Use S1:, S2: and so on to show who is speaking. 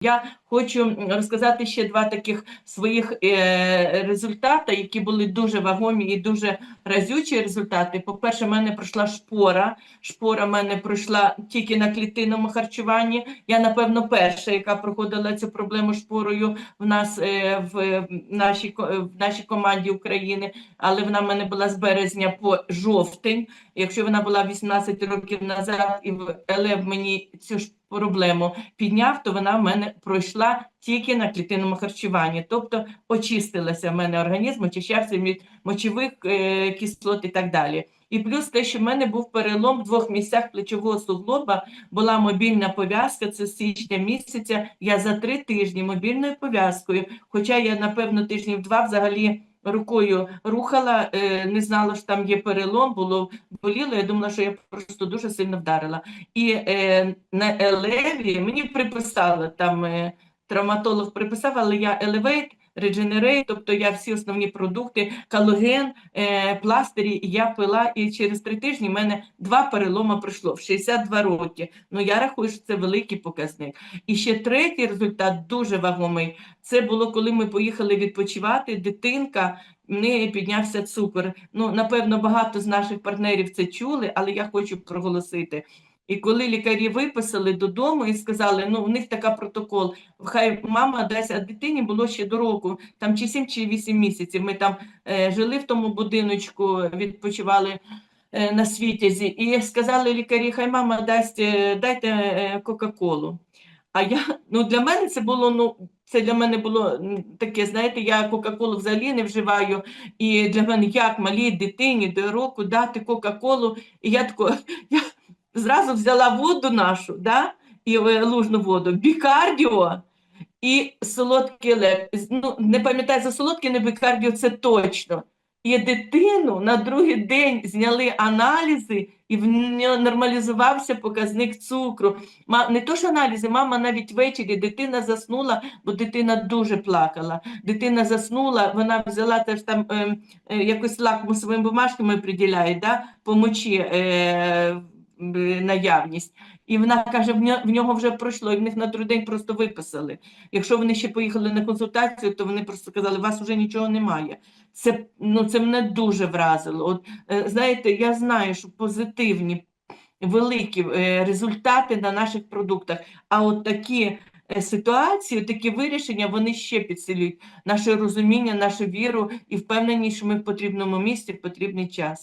S1: Я хочу розказати ще два таких своїх е, результати, які були дуже вагомі і дуже разючі результати. По-перше, в мене пройшла шпора. Шпора в мене пройшла тільки на клітинному харчуванні. Я, напевно, перша, яка проходила цю проблему шпорою в нас е, в нашій, ко- в нашій команді України, але вона в мене була з березня по жовтень. Якщо вона була 18 років назад, і в ЛЕВ мені цю ж проблему підняв, то вона в мене пройшла тільки на клітинному харчуванні. Тобто очистилася в мене організм, очищався від мочових е, кислот і так далі. І плюс те, що в мене був перелом в двох місцях плечового суглоба, була мобільна пов'язка, це з січня місяця. Я за три тижні мобільною пов'язкою, хоча я, напевно, тижнів два взагалі рукою рухала, е, не знала, що там є перелом, було боліло. Я думала, що я просто дуже сильно вдарила. І е, на елеві мені приписали там е, травматолог приписав, але я Elevate, Regenerate, тобто я всі основні продукти, калоген, е, пластирі, я пила, і через три тижні в мене два перелома пройшло в 62 роки. Ну я рахую, що це великий показник. І ще третій результат дуже вагомий. Це було коли ми поїхали відпочивати. Дитинка в неї піднявся цукор. Ну напевно, багато з наших партнерів це чули, але я хочу проголосити. І коли лікарі виписали додому і сказали, ну в них така протокол, хай мама дасть, а дитині було ще до року, там чи 7, чи 8 місяців. Ми там е, жили в тому будиночку, відпочивали е, на світязі, і сказали лікарі, хай мама дасть, е, дайте е, Кока-Колу. А я, ну для мене це було, ну, це для мене було таке, знаєте, я Кока-Колу взагалі не вживаю, і для мене як малій дитині до року дати Кока-Колу, і я тако, я зразу взяла воду нашу, да, і лужну воду, бікардіо і солодкий лек. Ну, не пам'ятаю за солодкий, не бікардіо, це точно. І дитину на другий день зняли аналізи, і в нього нормалізувався показник цукру. Не то ж аналізи, мама навіть ввечері дитина заснула, бо дитина дуже плакала. Дитина заснула, вона взяла теж там е, е, якось лакмусовими бумажками приділяють, да, по мочі е, наявність. І вона каже, в нього, вже пройшло, і в них на другий день просто виписали. Якщо вони ще поїхали на консультацію, то вони просто сказали, у вас вже нічого немає. Це, ну, це мене дуже вразило. От, е, знаєте, я знаю, що позитивні великі е, результати на наших продуктах, а от такі е, ситуації, такі вирішення, вони ще підсилюють наше розуміння, нашу віру і впевненість, що ми в потрібному місці в потрібний час.